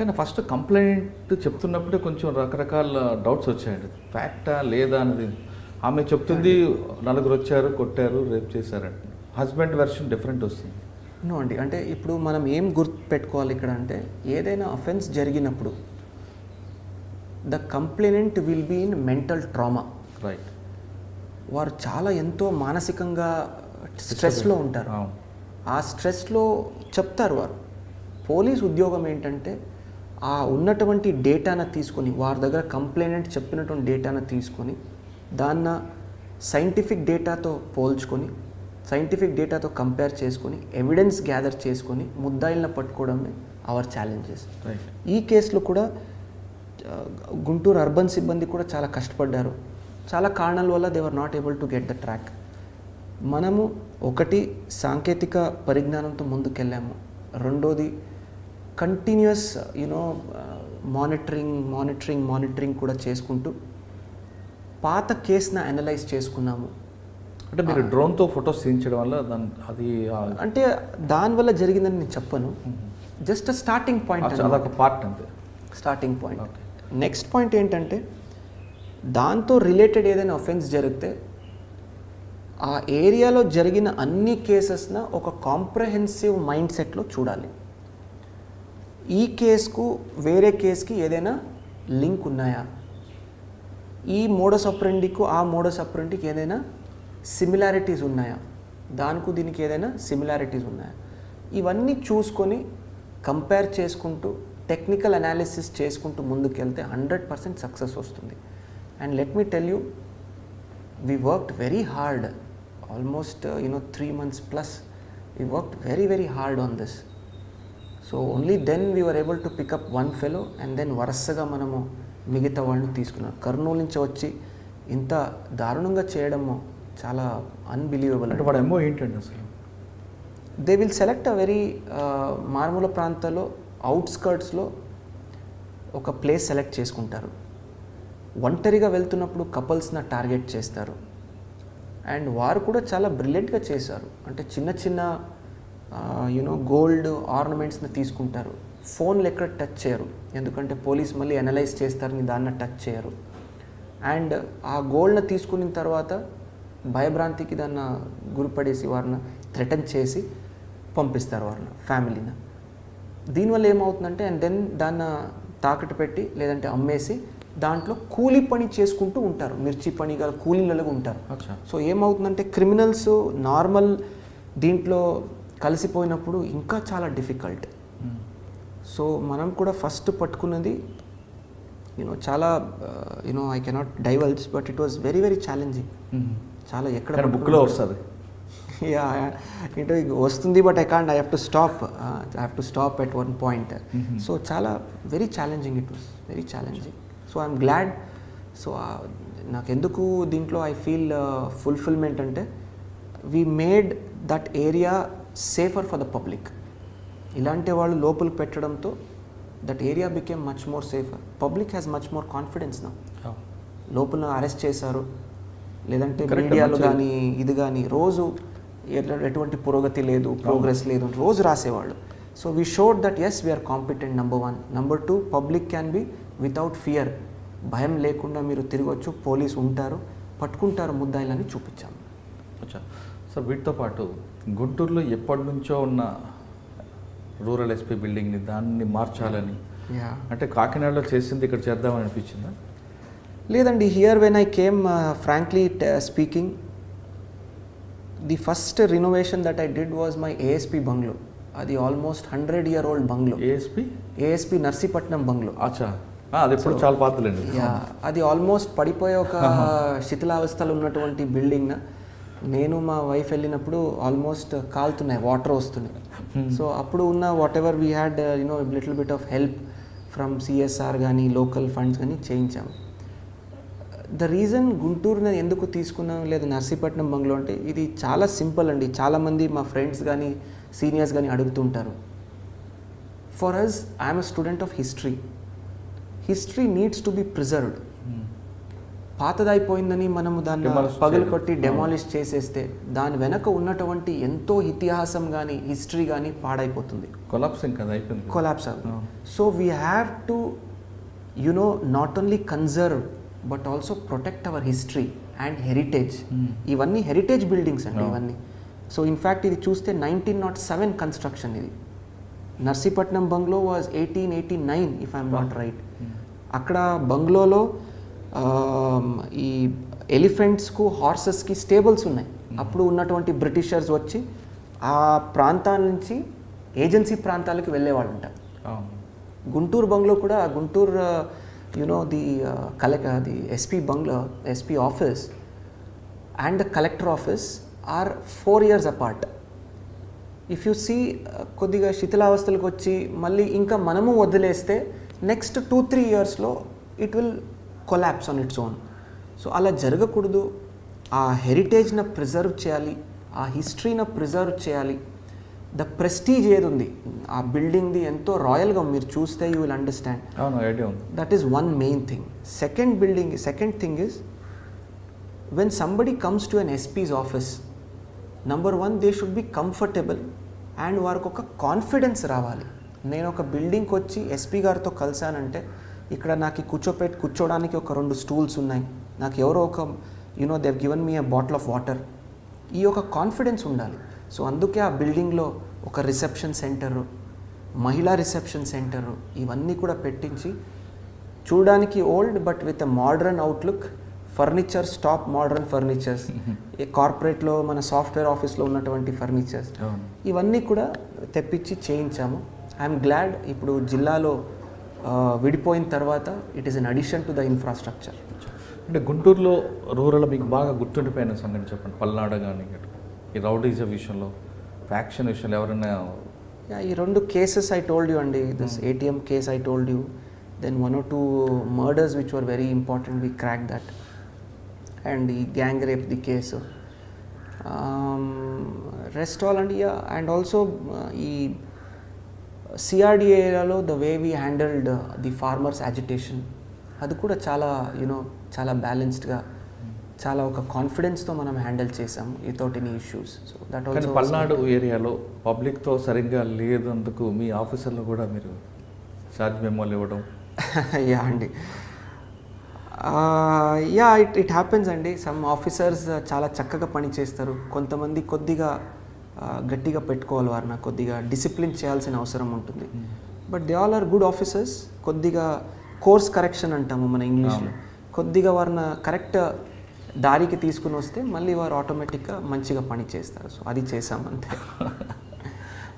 కానీ first complaint చెప్తున్నప్పుడే కొంచెం రకరకాల డౌట్స్ వచ్చాయండి. ఫ్యాక్టా లేదా అనేది ఆమె చెప్తుంది నలుగురు వచ్చారు కొట్టారు రేప్ చేశారంట. హస్బెండ్ వెర్షన్ డిఫరెంట్ వస్తుంది. నో అండి అంటే ఇప్పుడు మనం ఏం గుర్తు పెట్టుకోవాలి ఇక్కడ అంటే ఏదైనా అఫెన్స్ జరిగినప్పుడు the complainant will be in mental trauma. Right వారు చాలా ఎంతో మానసికంగా స్ట్రెస్లో ఉంటారు. ఆ స్ట్రెస్లో చెప్తారు వారు. పోలీస్ ఉద్యోగం ఏంటంటే ఆ ఉన్నటువంటి డేటాను తీసుకొని వారి దగ్గర కంప్లైనెంట్ చెప్పినటువంటి డేటాను తీసుకొని దాన్న సైంటిఫిక్ డేటాతో పోల్చుకొని సైంటిఫిక్ డేటాతో కంపేర్ చేసుకొని ఎవిడెన్స్ గ్యాదర్ చేసుకొని ముద్దాయిలను పట్టుకోవడమే అవర్ ఛాలెంజెస్. రైట్. ఈ కేసులో కూడా గుంటూరు అర్బన్ సిబ్బంది కూడా చాలా కష్టపడ్డారు. చాలా కారణాల వల్ల they are not able to get the track మనము ఒకటి సాంకేతిక పరిజ్ఞానంతో ముందుకెళ్ళాము. రెండోది continuous you know monitoring monitoring monitoring కూడా చేసుకుంటూ పాత కేసును అనలైజ్ చేసుకున్నాము. అంటే మీరు డ్రోన్తో ఫొటోస్ తీయించడం వల్ల దాని అది అంటే దానివల్ల జరిగిందని నేను చెప్పను. జస్ట్ స్టార్టింగ్ పాయింట్ అదొక పార్ట్ అంతే. Starting point. నెక్స్ట్ పాయింట్ ఏంటంటే దాంతో రిలేటెడ్ ఏదైనా ఒఫెన్స్ జరిగితే ఆ ఏరియాలో జరిగిన అన్ని కేసెస్న ఒక కాంప్రహెన్సివ్ మైండ్ సెట్లో చూడాలి. ఈ కేసుకు వేరే కేసుకి ఏదైనా లింక్ ఉన్నాయా? ఈ మోడస్ అప్రెండికు ఆ మోడస్ అప్రెండికి ఏదైనా సిమిలారిటీస్ ఉన్నాయా? దానికి దీనికి ఏదైనా సిమిలారిటీస్ ఉన్నాయా? ఇవన్నీ చూసుకొని కంపేర్ చేసుకుంటూ టెక్నికల్ అనాలిసిస్ చేసుకుంటూ ముందుకెళ్తే హండ్రెడ్ పర్సెంట్ సక్సెస్ వస్తుంది. And let me tell you we worked very hard almost you know three months plus we worked very very hard on this so only then we were able to pick up one fellow and then వరుసగా మనము మిగతా వాళ్ళని తీసుకున్నాం. కర్నూలు నుంచి వచ్చి ఇంత దారుణంగా చేయడము చాలా అన్బిలీవబుల్ అంటే వాడు ఏమో ఏంటండి అసలు? They will select a very మారుమూల ప్రాంతాల్లో అవుట్స్కర్ట్స్లో ఒక ప్లేస్ సెలెక్ట్ చేసుకుంటారు. ఒంటరిగా వెళ్తున్నప్పుడు కపుల్స్ని టార్గెట్ చేస్తారు. అండ్ వారు కూడా చాలా బ్రిలియంట్గా చేశారు. అంటే చిన్న చిన్న యూనో గోల్డ్ ఆర్నమెంట్స్ని తీసుకుంటారు. ఫోన్లు ఎక్కడ టచ్ చేయరు. ఎందుకంటే పోలీస్ మళ్ళీ అనలైజ్ చేస్తారని దాన్ని టచ్ చేయరు. అండ్ ఆ గోల్డ్ని తీసుకున్న తర్వాత భయభ్రాంతికి దాన్ని గురిపడేసి వారిని థ్రెటన్ చేసి పంపిస్తారు వారిని ఫ్యామిలీని దీనివల్ల ఏమవుతుందంటే అండ్ దెన్ దాన్ని తాకట్టు పెట్టి లేదంటే అమ్మేసి దాంట్లో కూలీ పని చేసుకుంటూ ఉంటారు. మిర్చి పని గల కూలీలలో ఉంటారు. సో ఏమవుతుందంటే క్రిమినల్స్ నార్మల్ దీంట్లో కలిసిపోయినప్పుడు ఇంకా చాలా డిఫికల్ట్ సో మనం కూడా ఫస్ట్ పట్టుకున్నది యూనో చాలా you know I cannot divulge but it was very very challenging చాలా ఎక్కడ బుక్లో వస్తుంది. యా వస్తుంది but I can't I have to stop I have to stop at one point so చాలా very challenging it was very challenging so I'm glad so నాకు ఎందుకు దీంట్లో I feel fulfilment అంటే we made that area safer for the public ఇలాంటి వాళ్ళు లోపలికి పెట్టడంతో that area became much more safer public has much more confidence నా లోపల అరెస్ట్ చేశారు. లేదంటే మీడియాలో. కానీ ఇది కానీ రోజు ఎటువంటి పురోగతి లేదు ప్రోగ్రెస్ లేదు అని రోజు రాసేవాళ్ళు. So we showed that as we're competent number one number two public can be without fear భయం లేకుండా మీరు తిరగవచ్చు పోలీస్ ఉంటారు పట్టుకుంటారు ముద్దాయిలని చూపించాము. సార్ వీటితో పాటు గుంటూరులో ఎప్పటి నుంచో ఉన్న రూరల్ ఎస్పీ బిల్డింగ్ని దాన్ని మార్చాలని. అంటే కాకినాడలో చేసింది ఇక్కడ చేద్దామని అనిపించిందా? లేదండి here when I came frankly speaking the first renovation that I did was my ASP bungalow అది almost hundred year old bungalow ASP ASP Narsipatnam bungalow అచ్చా. అది ఎప్పుడు చాలా పాతలేండి అది ఆల్మోస్ట్ పడిపోయే ఒక శిథిలావస్థలో ఉన్నటువంటి బిల్డింగ్ నేను మా వైఫ్ వెళ్ళినప్పుడు ఆల్మోస్ట్ కాలుతున్నాయి వాటర్ వస్తున్నాయి సో అప్పుడు ఉన్న whatever we had you know little bit of help from CSR కానీ లోకల్ ఫండ్స్ కానీ చేయించాము. ద రీజన్ గుంటూరుని ఎందుకు తీసుకున్నాం లేదా నర్సీపట్నం బంగ్లో అంటే ఇది చాలా సింపుల్ అండి. చాలామంది మా ఫ్రెండ్స్ కానీ సీనియర్స్ కానీ అడుగుతుంటారు. For us I'm a student of history history needs to be preserved పాతదైపోయిందని మనము దాన్ని పగలు. కొట్టి డెమాలిష్ చేసేస్తే దాని వెనక ఉన్నటువంటి ఎంతో ఇతిహాసం కానీ హిస్టరీ కానీ పాడైపోతుంది. కొలాప్సింగ్ కదా అయిపోయింది. కొలాప్స్ అవుతుంది. So we have to you know not only conserve but also protect our history and heritage. ఇవన్నీ హెరిటేజ్ బిల్డింగ్స్ అండి. ఇవన్నీ. సో ఇన్ఫ్యాక్ట్ ఇది చూస్తే నైన్టీన్ నాట్ సెవెన్ కన్స్ట్రక్షన్ ఇది. Narsipatnam bungalow was eighteen eighty nine if I'm not right అక్కడ బంగ్లోలో ఈ ఎలిఫెంట్స్కు హార్సెస్కి stables ఉన్నాయి. అప్పుడు ఉన్నటువంటి బ్రిటిషర్స్ వచ్చి ఆ ప్రాంతాల నుంచి ఏజెన్సీ ప్రాంతాలకు వెళ్ళేవాళ్ళంట. అవును. గుంటూరు బంగ్లో కూడా Guntur you know the collect the SP bungalow SP office and the collector office are four years apart if you see కొద్దిగా శిథిలావస్థలకు వచ్చి మళ్ళీ ఇంకా మనము వదిలేస్తే నెక్స్ట్ టూ త్రీ ఇయర్స్లో it will collapse on its own so అలా జరగకూడదు. ఆ హెరిటేజ్న ప్రిజర్వ్ చేయాలి. ఆ హిస్టరీని ప్రిజర్వ్ చేయాలి. ద ప్రెస్టీజ్ ఏది ఉంది ఆ బిల్డింగ్ది ఎంతో రాయల్గా మీరు చూస్తే you will understand that is one main thing second building second thing is when somebody comes to an SP's office number one they should be comfortable and వారికి ఒక కాన్ఫిడెన్స్ రావాలి. నేను ఒక బిల్డింగ్కి వచ్చి ఎస్పీ గారితో కలిశానంటే ఇక్కడ నాకు కూర్చోపెట్టి కూర్చోడానికి ఒక రెండు స్టూల్స్ ఉన్నాయి. నాకు ఎవరో ఒక you know they've given me a bottle of water ఈ ఒక కాన్ఫిడెన్స్ ఉండాలి. సో అందుకే ఆ బిల్డింగ్లో ఒక రిసెప్షన్ సెంటరు మహిళా రిసెప్షన్ సెంటరు ఇవన్నీ కూడా పెట్టించి చూడడానికి old but with a modern outlook furnitures top modern furnitures ఈ కార్పొరేట్లో మన సాఫ్ట్వేర్ ఆఫీస్లో ఉన్నటువంటి ఫర్నిచర్స్ ఇవన్నీ కూడా తెప్పించి చేయించాము. ఐఎమ్ గ్లాడ్ ఇప్పుడు జిల్లాలో విడిపోయిన తర్వాత it is an addition to the infrastructure అంటే గుంటూరులో రూరల్ మీకు బాగా గుర్తుండిపోయిన సంగతి చెప్పండి. పల్నాడ కానీ ఈ రౌడీజం విషయంలో ఫ్యాక్షన్ విషయంలో ఎవరైనా ఈ రెండు కేసెస్ ఐ టోల్డ్ యూ అండి. This ATM case I told you then one or two murders which were very important we crack that and ఈ gang rape the case rest all and and also ఈ CRD ఏరియాలో the way we handled the farmers agitation అది కూడా చాలా you know చాలా బ్యాలెన్స్డ్గా చాలా ఒక కాన్ఫిడెన్స్తో మనం హ్యాండిల్ చేసాము without any issues so that also Palnadu ఏరియాలో పబ్లిక్తో సరిగ్గా లేదందుకు మీ ఆఫీసర్లు కూడా మీరు ఛార్జ్ మెమోలు ఇవ్వడం? యా అండి. యా ఇట్ ఇట్ హ్యాపెన్స్ అండి. సమ్ ఆఫీసర్స్ చాలా చక్కగా పని చేస్తారు. కొంతమంది కొద్దిగా గట్టిగా పెట్టుకోవాలి వారిని కొద్దిగా డిసిప్లిన్ చేయాల్సిన అవసరం ఉంటుంది. But they all are good officers కొద్దిగా కోర్స్ కరెక్షన్ అంటాము మన ఇంగ్లీష్లో కొద్దిగా వారిని కరెక్ట్ దారికి తీసుకుని వస్తే మళ్ళీ వారు ఆటోమేటిక్గా మంచిగా పని చేస్తారు. సో అది చేసామంతే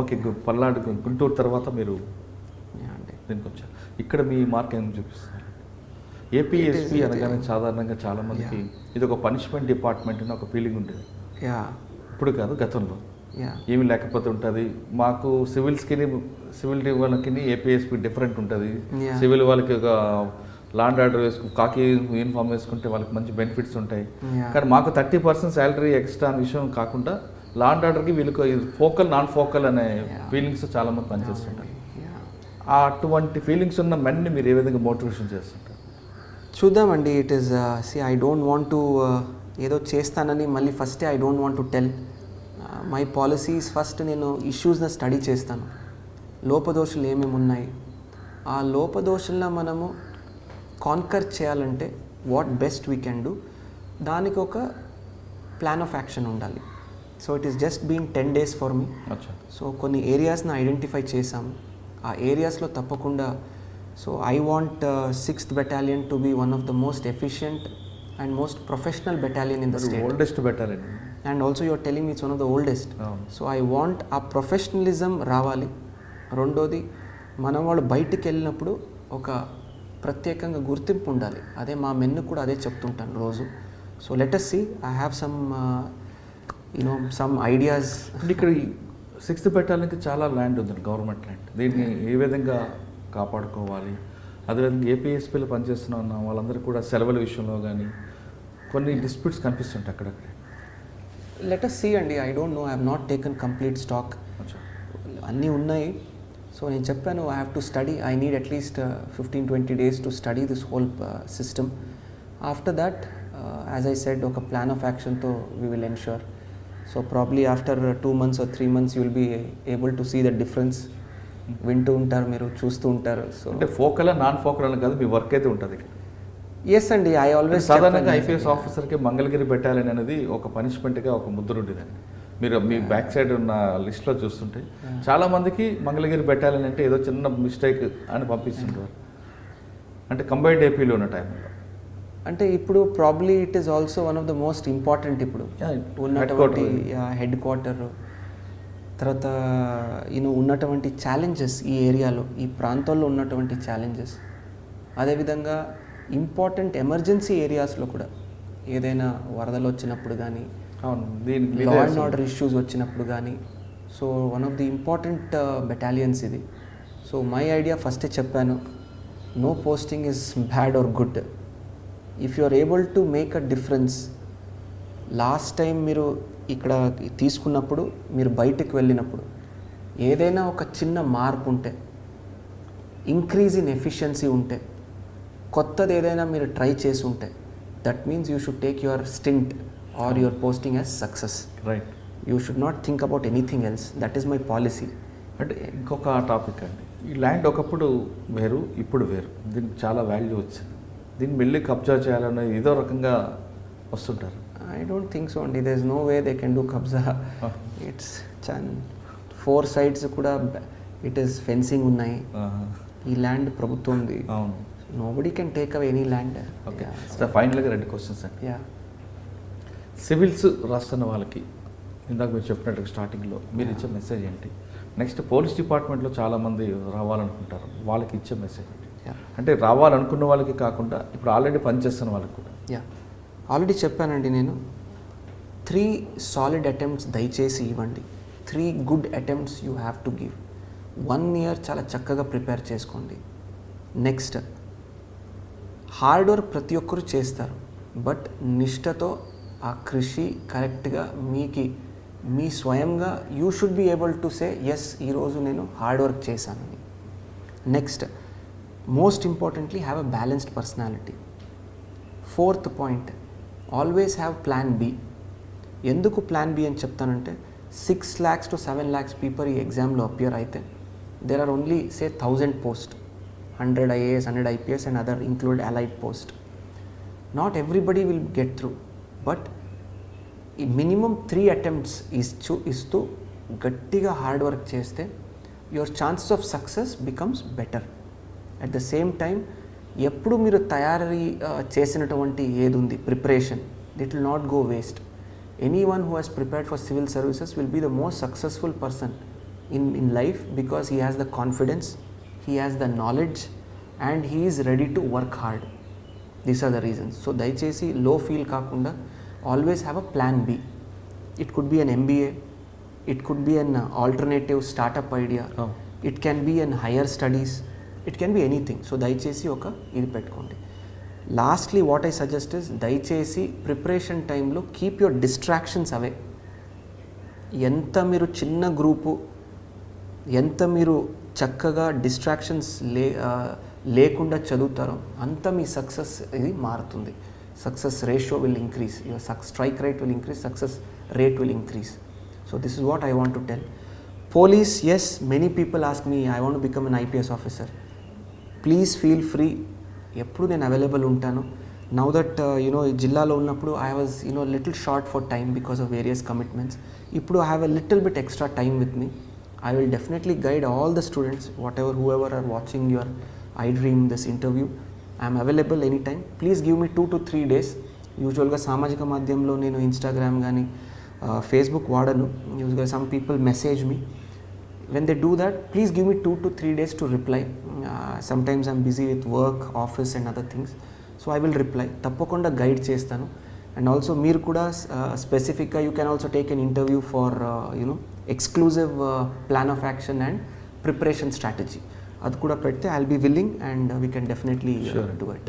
ఓకే గు- పల్నాడు గుంటూరు తర్వాత మీరు దీనికి వచ్చారు. ఇక్కడ మీ మార్క్ ఏం చూపిస్తారు ఏపీఎస్పీ అనగానే సాధారణంగా చాలా మందికి ఇది ఒక పనిష్మెంట్ డిపార్ట్మెంట్ అని ఒక ఫీలింగ్ ఉండేది యా. ఇప్పుడు కాదు గతంలో. ఏమి లేకపోతే ఉంటుంది. మాకు సివిల్స్కి సివిల్ వాళ్ళకి ఏపీఎస్పీ డిఫరెంట్ ఉంటుంది. సివిల్ వాళ్ళకి ఒక లాండ్ ఆర్డర్ వేసుకు కాకి యూనిఫామ్ వేసుకుంటే వాళ్ళకి మంచి బెనిఫిట్స్ ఉంటాయి. కానీ మాకు థర్టీ పర్సెంట్ శాలరీ ఎక్స్ట్రా అనే విషయం కాకుండా లాండ్ ఆర్డర్కి వీళ్ళకి ఫోకల్ నాన్ ఫోకల్ అనే. ఫీలింగ్స్ చాలా మంది పనిచేస్తుంటారు. అటువంటి ఫీలింగ్స్ ఉన్న మెన్ని మీరు ఏ విధంగా మోటివేషన్ చేస్తుంటారు? చూద్దామండి. It is see I don't want to ఏదో చేస్తానని మళ్ళీ ఫస్టే I don't want to tell my policies first నేను ఇష్యూస్ని స్టడీ చేస్తాను. లోపదోషులు ఏమేమి ఉన్నాయి? ఆ లోపదోషులను మనము కాన్కర్ చేయాలంటే what best we can do? దానికి ఒక ప్లాన్ ఆఫ్ యాక్షన్ ఉండాలి. So it is just been ten days for me. So కొన్ని ఏరియాస్ని ఐడెంటిఫై చేసాము ఆ ఏరియాస్లో తప్పకుండా so I want sixth battalion to be one of the most efficient and most professional battalion in the state. Oldest better అండి also your telling it's one of the oldest. So I want ఆ professionalism రావాలి. రెండోది మనం వాళ్ళు బయటికి వెళ్ళినప్పుడు ఒక ప్రత్యేకంగా గుర్తింపు ఉండాలి. అదే మా మెన్ను కూడా అదే చెప్తుంటాను రోజు. So let's see I have some you know some ideas ఇక్కడ సిక్స్త్ పెట్టాలనికి చాలా ల్యాండ్ ఉంది గవర్నమెంట్ ల్యాండ్ దీన్ని ఏ విధంగా కాపాడుకోవాలి? అదేవిధంగా ఏపీఎస్పీలో పనిచేస్తున్న ఉన్న వాళ్ళందరూ కూడా సెలవుల విషయంలో కానీ కొన్ని డిస్ప్యూట్స్ కనిపిస్తుంటాయి అక్కడక్కడ. లెటస్ సి అండి I don't know I have not taken complete stock అన్నీ ఉన్నాయి. సో నేను చెప్పాను I have to study I need at least fifteen twenty days to study this whole system after that as I said ఒక plan of యాక్షన్తో we will ensure so probably after two months or three months you will be able to see the difference వింటూ ఉంటారు మీరు చూస్తూ ఉంటారు. So అంటే focal non focal అని కాదు మీ వర్క్ అయితే ఉంటుంది. ఎస్ అండి ఐ ఆల్వేస్ సాధారణంగా ఐపీఎస్ ఆఫీసర్కి మంగళగిరి బెటాలియన్ అనేది ఒక పనిష్మెంట్గా ఒక ముద్ర ఉండేదండి. మీరు మీ బ్యాక్ సైడ్ ఉన్న లిస్ట్లో చూస్తుంటే చాలా మందికి మంగళగిరి బెటాలియన్ అంటే ఏదో చిన్న మిస్టేక్ అని పంపిస్తుంటారు. అంటే కంబైన్డ్ ఏపీలో ఉన్న టైంలో అంటే ఇప్పుడు probably it is also one of the most important ఇప్పుడు. ఉన్నటువంటి. హెడ్ క్వార్టర్ తర్వాత యూనో ఉన్నటువంటి ఛాలెంజెస్ ఈ ఏరియాలో ఈ ప్రాంతాల్లో ఉన్నటువంటి ఛాలెంజెస్ అదేవిధంగా ఇంపార్టెంట్ ఎమర్జెన్సీ ఏరియాస్లో కూడా ఏదైనా వరదలు వచ్చినప్పుడు కానీ అవును లా అండ్ ఆర్డర్ ఇష్యూస్ వచ్చినప్పుడు కానీ so one of the important battalions ఇది. సో మై ఐడియా ఫస్టే చెప్పాను no posting is bad or good if you are able to make a difference last time మీరు ఇక్కడ తీసుకున్నప్పుడు మీరు బయటకు వెళ్ళినప్పుడు ఏదైనా ఒక చిన్న మార్పు ఉంటే ఇంక్రీజ్ ఇన్ ఎఫిషియన్సీ ఉంటే కొత్తది ఏదైనా మీరు ట్రై చేసి ఉంటే that means you should take your stint or your posting as success right you should not think about anything else that is my policy అంటే ఇంకొక టాపిక్ అండి. ఈ ల్యాండ్ ఒకప్పుడు వేరు ఇప్పుడు వేరు. దీనికి చాలా వాల్యూ వచ్చింది. దీన్ని వెళ్ళి కబ్జా చేయాలనే ఏదో రకంగా వస్తుంటారు. ఐ డోంట్ థింక్ సో అండి. There is no way they can do కబ్జా ఇట్స్ చాన్ ఫోర్ సైడ్స్ కూడా ఇట్ ఈస్ ఫెన్సింగ్ ఉన్నాయి. ఈ ల్యాండ్ ప్రభుత్వంది. అవును. Nobody can take away any land okay sir ఫైనల్గా రెండు క్వశ్చన్స్ అండి. యా సివిల్స్ రాస్తున్న వాళ్ళకి ఇందాక మీరు చెప్పినట్టు స్టార్టింగ్లో మీరు ఇచ్చే మెసేజ్ ఏంటి? నెక్స్ట్ పోలీస్ డిపార్ట్మెంట్లో చాలామంది రావాలనుకుంటారు. వాళ్ళకి ఇచ్చే మెసేజ్ ఏంటి? అంటే రావాలనుకున్న వాళ్ళకి కాకుండా ఇప్పుడు ఆల్రెడీ పనిచేస్తున్న వాళ్ళకి కూడా. యా ఆల్రెడీ చెప్పానండి నేను. త్రీ సాలిడ్ అటెంప్ట్స్ దయచేసి ఇవ్వండి. Three good attempts you have to give one year చాలా చక్కగా ప్రిపేర్ చేసుకోండి. నెక్స్ట్ హార్డ్ వర్క్ ప్రతి ఒక్కరు చేస్తారు. బట్ నిష్టతో ఆ కృషి కరెక్ట్గా మీకి మీ స్వయంగా you should be able to say yes ఈరోజు నేను హార్డ్ వర్క్ చేశానని next most importantly have a balanced personality. Fourth point always have plan B. ఎందుకు ప్లాన్ బి అని చెప్తానంటే six lakhs to seven lakhs people ఈ ఎగ్జామ్లో అపియర్ అయితే there are only say thousand post hundred IAS hundred IPS and other include allied post not everybody will get through but ఈ minimum three attempts ఇచ్చు ఇస్తూ గట్టిగా hard work చేస్తే your chances of success becomes better at the same time ఎప్పుడు మీరు తయారీ చేసినటువంటి ఏది ఉంది preparation it will not go waste any one who has prepared for civil services will be the most successful person in in life because he has the confidence he has the knowledge and he is ready to work hard these are the reasons so దయచేసి low feel కాకుండా always have a plan B it could be an MBA it could be an alternative startup idea Oh. It can be an higher studies it can be anything so దయచేసి ఒక ఇది పెట్టుకోండి. Lastly what I suggest is దయచేసి preparation టైంలో keep your distractions away ఎంత మీరు చిన్న group ఎంత మీరు చక్కగా డిస్ట్రాక్షన్స్ లే లేకుండా చదువుతారో అంత మీ సక్సెస్ ఇది మారుతుంది. Success ratio will increase your suck strike rate will increase success rate will increase so this is what I want to tell police as many people ask me I want become an IPS officer please feel free ఎప్పుడు నేను available ఉంటాను. Now that you know జిల్లాలో ఉన్నప్పుడు I was you know little short for time because of various commitments ఇప్పుడు I have a little bit extra time with me I will definitely guide all the students whatever whoever are watching your I dream this interview I'm available any time please give me two to three days యూజువల్గా సామాజిక మాధ్యమంలో నేను Instagram కానీ Facebook వాడను యూజువల్గా some people message me when they do that please give me two to three days to reply sometimes sometimes busy with work office and other things so I will reply తప్పకుండా guide చేస్తాను and also మీరు కూడా స్పెసిఫిక్గా you can also take an interview for you know exclusive plan of action and preparation strategy అది కూడా పెడితే I'll be willing and we can definitely. Do it